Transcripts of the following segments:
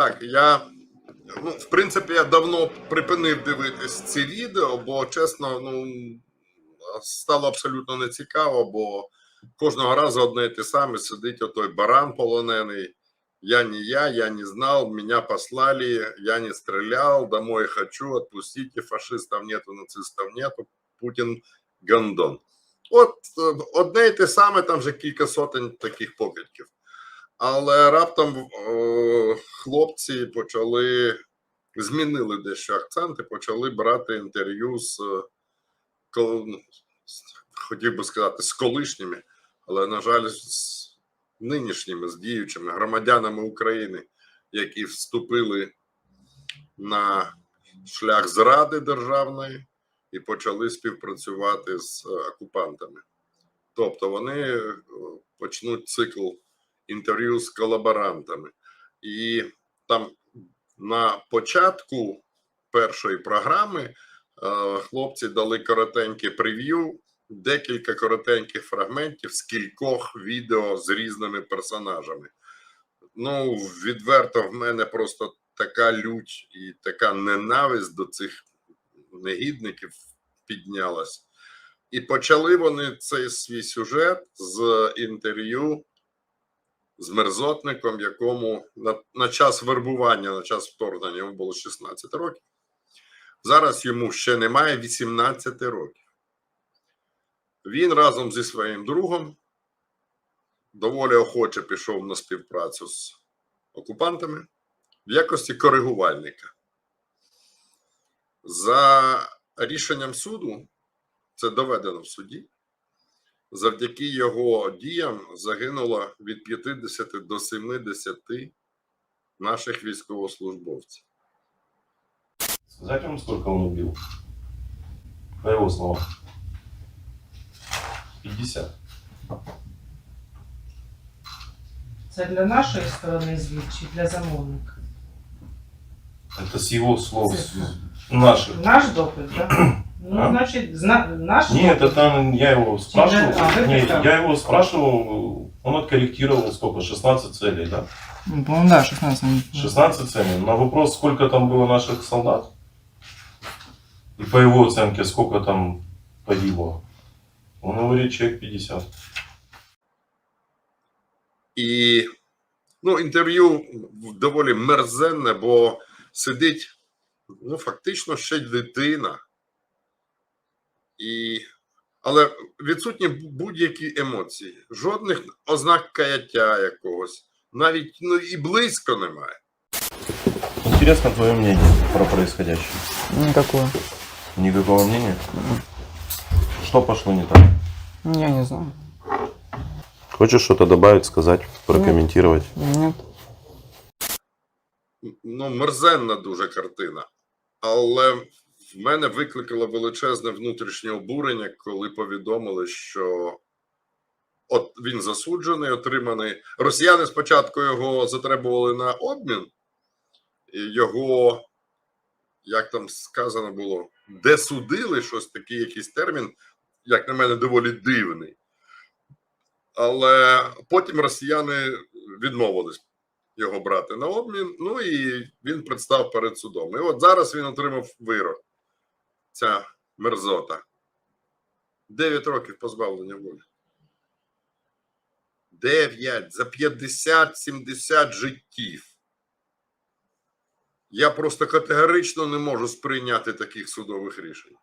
Так, я ну, в принципі, я давно припинив дивитись ці відео, бо чесно, ну стало абсолютно нецікаво, бо кожного разу одне і те саме сидить отой баран полонений. Я не я, я не знал, меня послали, я не стрелял, домой хочу, отпустите, фашистов нету, нацистов нету, Путін гандон. От е, одне і те саме, там вже кілька сотень таких покидьків. Але раптом е, хлопці почали змінили дещо акценти, почали брати інтерв'ю з, е, ну, з- хотів би сказати, з колишніми, але, на жаль, з нинішніми, з діючими громадянами України, які вступили на шлях зради державної і почали співпрацювати з е, окупантами. Тобто вони почнуть цикл інтерв'ю з колаборантами. І там на початку першої програми е, хлопці дали коротеньке прев'ю, декілька коротеньких фрагментів з кількох відео з різними персонажами. Ну, відверто, в мене просто така лють і така ненависть до цих негідників піднялась. І почали вони цей свій сюжет з інтерв'ю з мерзотником, якому на, на час вербування, на час вторгнення йому було 16 років. Зараз йому ще немає 18 років. Він разом зі своїм другом доволі охоче пішов на співпрацю з окупантами в якості коригувальника. За рішенням суду, це доведено в суді, завдяки його діям загинуло від 50 до 70 наших військовослужбовців. Сказать вам, сколько он убил? По его словам. 50. Це для нашої сторони звіт чи для замовника? Это с его слов. с- Наших. Наш допит, так? Ну, А? значить, зна... наш Нет, допит. это я его спрашивал. А, вы Нет, писали. я его спрашивал, он откорректировал сколько? 16 целей, да? Ну, по-моему, да, 16. они- 16 целей. На вопрос, сколько там было наших солдат, и по его оценке, сколько там погибло, он говорит, человек 50. І ну, інтерв'ю доволі мерзенне, бо сидить ну, фактично ще й дитина. І... Але відсутні будь-які емоції, жодних ознак каяття якогось, навіть ну, і близько немає. Интересно твое мнение про происходящее. Никакое. Никакого мнения? Мгм. Что пошло не так? Я не знаю. Хочешь что-то добавить, сказать, прокомментировать? Нет. ну, мерзенна дуже картина. Але в мене викликало величезне внутрішнє обурення, коли повідомили, що от він засуджений, отриманий. Росіяни спочатку його затребували на обмін, і його, як там сказано було, десудили щось такий якийсь термін, як на мене, доволі дивний. Але потім росіяни відмовились його брати на обмін. Ну і він представ перед судом. І от зараз він отримав вирок. Ця мерзота. 9 років позбавлення волі. 9 за 50-70 життів. Я просто категорично не можу сприйняти таких судових рішень.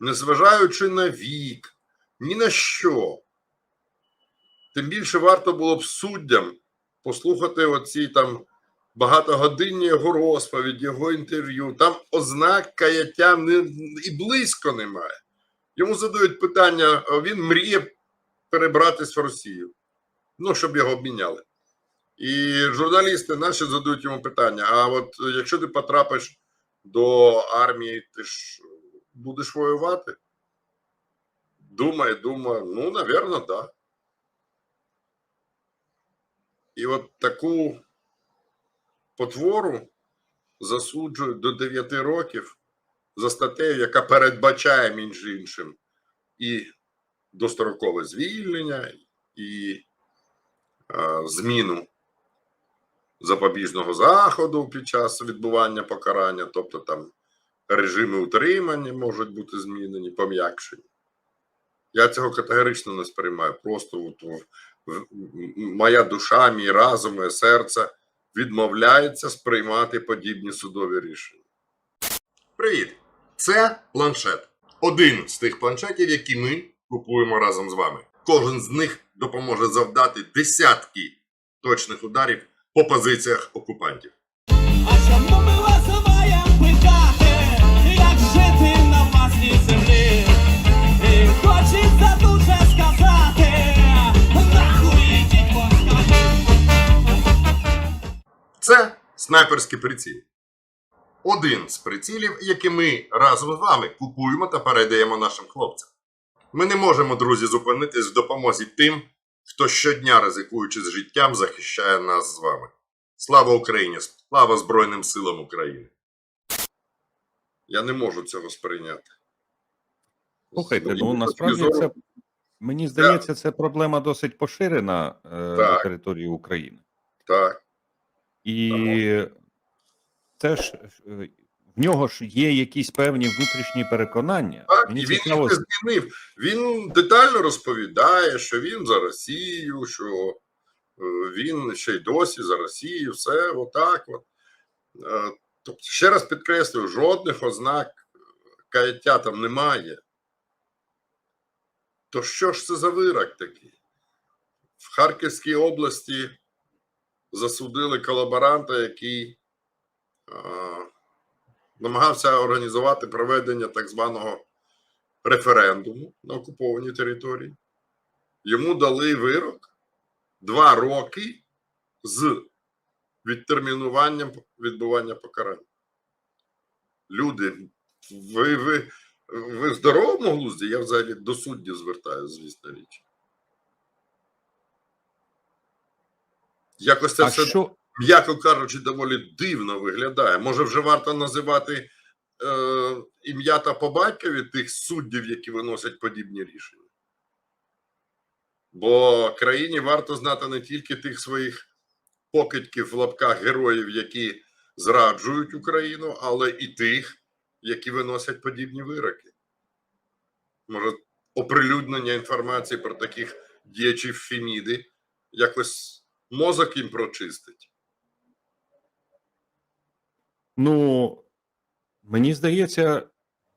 Незважаючи на вік, ні на що. Тим більше варто було б суддям послухати оці там багатогодинні його розповіді, його інтерв'ю. Там ознак каяття не, і близько немає. Йому задають питання: він мріє перебратись в Росію, ну, щоб його обміняли. І журналісти наші задають йому питання: а от якщо ти потрапиш до армії, ти ж будеш воювати? Думає, думає, ну, навірно, так. Да. І от таку потвору засуджують до 9 років за статтею, яка передбачає, між іншим, і дострокове звільнення, і е, зміну запобіжного заходу під час відбування покарання, тобто там режими утримання можуть бути змінені, пом'якшені. Я цього категорично не сприймаю. Просто от, моя душа, мій разум, моє серце відмовляється сприймати подібні судові рішення. Привіт! Це планшет. Один з тих планшетів, які ми купуємо разом з вами. Кожен з них допоможе завдати десятки точних ударів по позиціях окупантів. А чому снайперський приціл. Один з прицілів, які ми разом з вами купуємо та передаємо нашим хлопцям. Ми не можемо, друзі, зупинитись в допомозі тим, хто щодня, ризикуючи з життям, захищає нас з вами. Слава Україні! Слава Збройним силам України! Я не можу цього сприйняти. Слухайте, ну насправді це мені здається, це проблема досить поширена е, на території України. Так. І це ж е, в нього ж є якісь певні внутрішні переконання. Так, Мені і він цікаво, їх не змінив. Він детально розповідає, що він за Росію, що е, він ще й досі за Росію, все отак. От. Е, Тобто, ще раз підкреслюю, жодних ознак каяття там немає. То що ж це за вирок такий? В Харківській області засудили колаборанта, який намагався організувати проведення так званого референдуму на окупованій території. Йому дали вирок два роки з відтермінуванням відбування покарання. Люди, ви, ви, ви в здоровому глузді? Я взагалі до суддів звертаю, звісно річ. Якось це а все що м'яко кажучи, доволі дивно виглядає. Може, вже варто називати е, ім'я та по батькові тих суддів, які виносять подібні рішення. Бо країні варто знати не тільки тих своїх покидьків в лапках героїв, які зраджують Україну, але і тих, які виносять подібні вироки. Може, оприлюднення інформації про таких діячів Феміди якось мозок їм прочистить. Ну мені здається,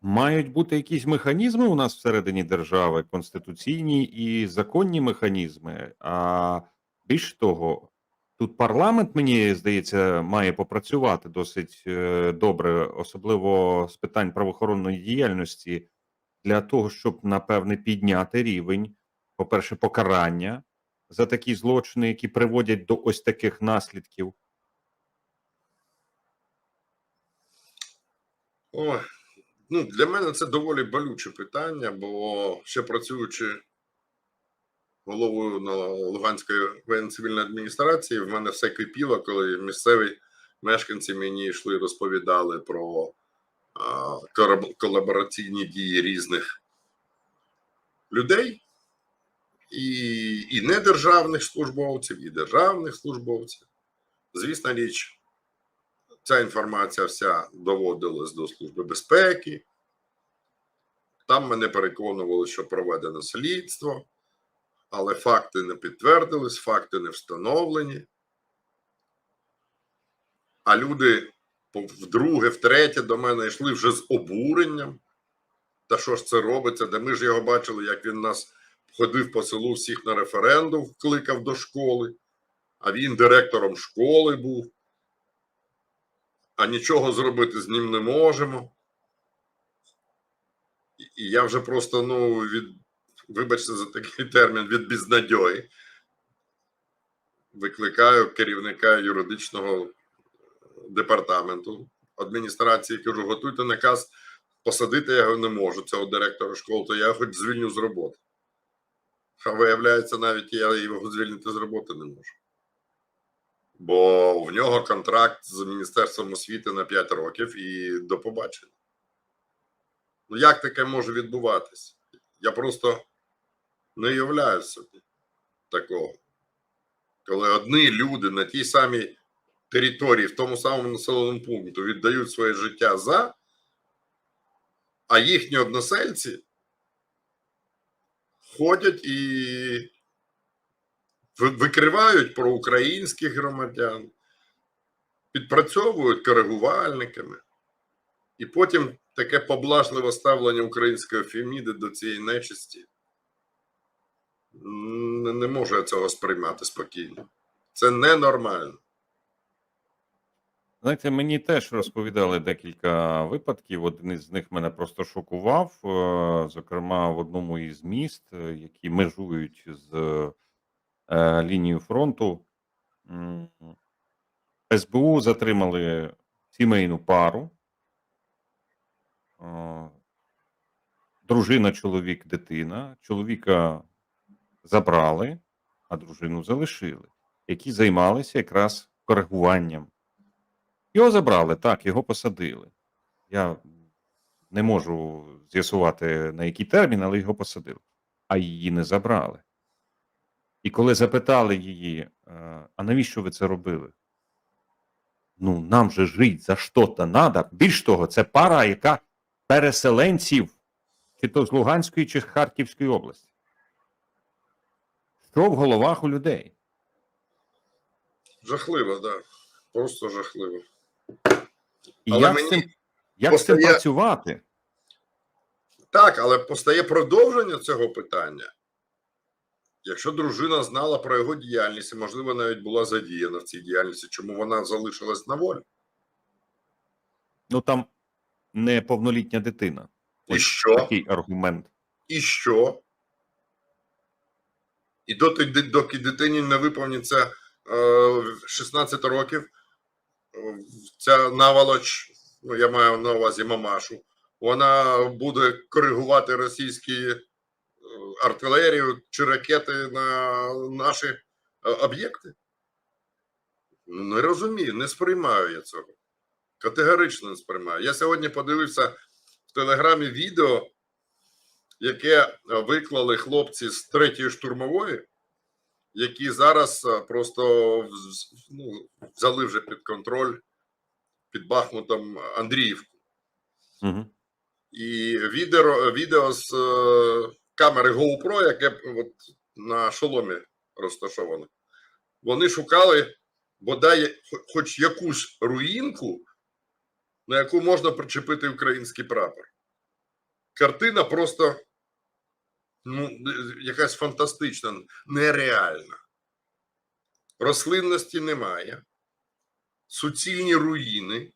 мають бути якісь механізми у нас всередині держави, конституційні і законні механізми. А більш того, тут парламент, мені здається, має попрацювати досить е, добре, особливо з питань правоохоронної діяльності, для того, щоб напевне підняти рівень, по-перше, покарання за такі злочини, які приводять до ось таких наслідків. Ой, ну, для мене це доволі болюче питання, бо ще працюючи головою на Луганської воєнно-цивільної адміністрації, в мене все кипіло, коли місцеві мешканці мені йшли розповідали про а, колабораційні дії різних людей, і, і недержавних службовців, і державних службовців. Звісна річ, ця інформація вся доводилась до Служби безпеки. Там мене переконували, що проведено слідство, але факти не підтвердились, факти не встановлені. А люди вдруге, втретє до мене йшли вже з обуренням. Та що ж це робиться? Де ми ж його бачили, як він нас ходив по селу всіх на референдум, вкликав до школи, а він директором школи був а нічого зробити з ним не можемо. І- я вже просто, ну, від, вибачте за такий термін, від безнадьої викликаю керівника юридичного департаменту адміністрації, кажу, готуйте наказ, посадити я його не можу, цього директора школи, то я хоч звільню з роботи. А виявляється, навіть я його звільнити з роботи не можу бо в нього контракт з Міністерством освіти на 5 років і до побачення. Ну, як таке може відбуватись? Я просто не уявляю собі такого. Коли одні люди на тій самій території в тому самому населеному пункту віддають своє життя за, а їхні односельці ходять і викривають проукраїнських громадян, підпрацьовують коригувальниками. І потім таке поблажливе ставлення української феміди до цієї нечисті. Не, я цього сприймати спокійно. Це ненормально. Знаєте, мені теж розповідали декілька випадків. Один із них мене просто шокував. Е, Зокрема, в одному із міст, е, які межують з е, лінією фронту, СБУ затримали сімейну пару. Е, Дружина, чоловік, дитина. Чоловіка забрали, а дружину залишили, які займалися якраз коригуванням. Його забрали, так, його посадили. Я не можу з'ясувати на який термін, але його посадили. А її не забрали. І коли запитали її, е, а навіщо ви це робили? Ну, нам же жить за що-то надо. Більш того, це пара, яка переселенців, чи то з Луганської, чи з Харківської області. Що в головах у людей? Жахливо, так. Да. Просто жахливо. І Але як, мені з цим, як з цим працювати? Так, але постає продовження цього питання. Якщо дружина знала про його діяльність і, можливо, навіть була задіяна в цій діяльності, чому вона залишилась на волі? Ну там неповнолітня дитина. І Ось що? Такий аргумент. І що? І доти, доки дитині не виповниться е, 16 років, е, ця наволоч, ну я маю на увазі мамашу, вона буде коригувати російські артилерію чи ракети на наші е, об'єкти? Не розумію, не сприймаю я цього. Категорично не сприймаю. Я сьогодні подивився в телеграмі відео, яке е, виклали хлопці з третьої штурмової, які зараз е, просто ну, взяли вже під контроль під Бахмутом Андріївку. Угу. І відео, відео з камери GoPro, яке от на шоломі розташоване, вони шукали бодай хоч якусь руїнку, на яку можна причепити український прапор. Картина просто ну, якась фантастична, нереальна. Рослинності немає, суцільні руїни.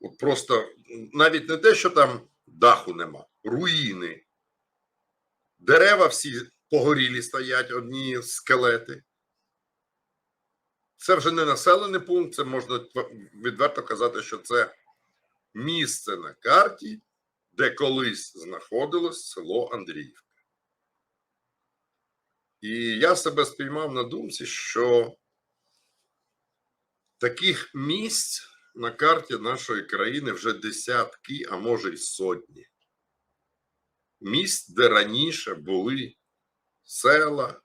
От просто навіть не те, що там даху нема, руїни. Дерева всі погорілі стоять, одні скелети. Це вже не населений пункт, це можна відверто казати, що це місце на карті, де колись знаходилось село Андріївка. І я себе спіймав на думці, що таких місць на карті нашої країни вже десятки, а може й сотні. Місць, де раніше були села,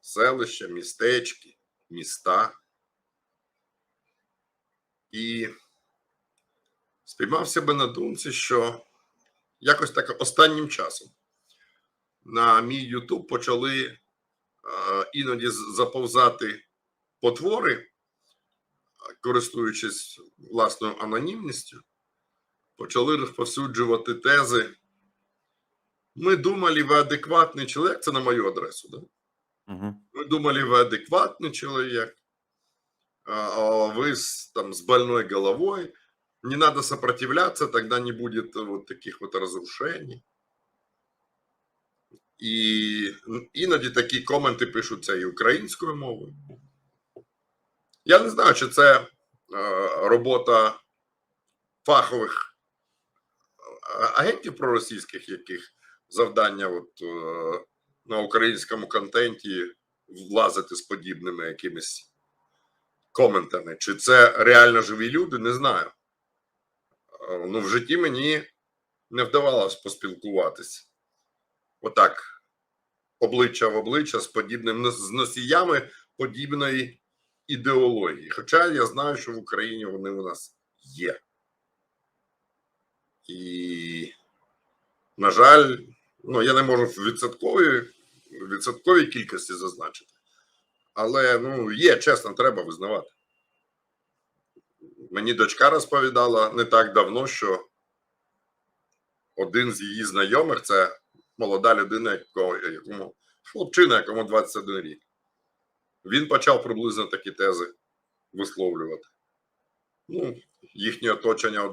селища, містечки, міста. І спіймав себе на думці, що якось так останнім часом на мій Ютуб почали е, іноді заповзати потвори, користуючись власною анонімністю, почали розповсюджувати тези. Ми думали, ви адекватний чоловік, це на мою адресу, да? Угу. Мы думали, вы адекватный человек, а а вы с, там, с больной головой. Не надо сопротивляться, тогда не будет вот таких вот разрушений. І іноді такі коменти пишуться і українською мовою. Я не знаю, чи це е, робота фахових е, агентів проросійських, яких завдання от, е, на українському контенті влазити з подібними якимись коментами. Чи це реально живі люди, не знаю. Е, Ну, в житті мені не вдавалось поспілкуватись. Отак, обличчя в обличчя з подібним з носіями подібної ідеології. Хоча я знаю, що в Україні вони у нас є. І, на жаль, ну, я не можу в відсотковій, відсотковій кількості зазначити. Але ну, є, чесно, треба визнавати. Мені дочка розповідала не так давно, що один з її знайомих це молода людина, якому хлопчина, якому 21 рік. Він почав приблизно такі тези висловлювати. Ну, їхнє оточення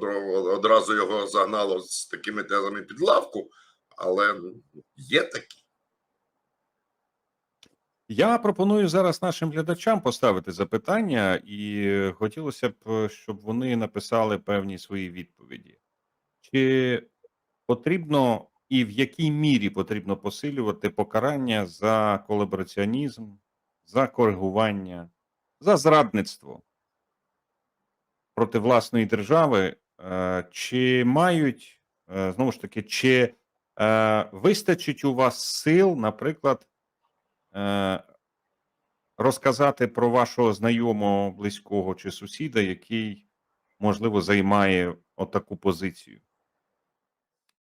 одразу його загнало з такими тезами під лавку, але ну, є такі. Я пропоную зараз нашим глядачам поставити запитання, і хотілося б, щоб вони написали певні свої відповіді. Чи потрібно і в якій мірі потрібно посилювати покарання за колабораціонізм, за коригування, за зрадництво проти власної держави? Е, Чи мають, е, знову ж таки, чи е, вистачить у вас сил, наприклад, е, розказати про вашого знайомого, близького чи сусіда, який, можливо, займає отаку позицію?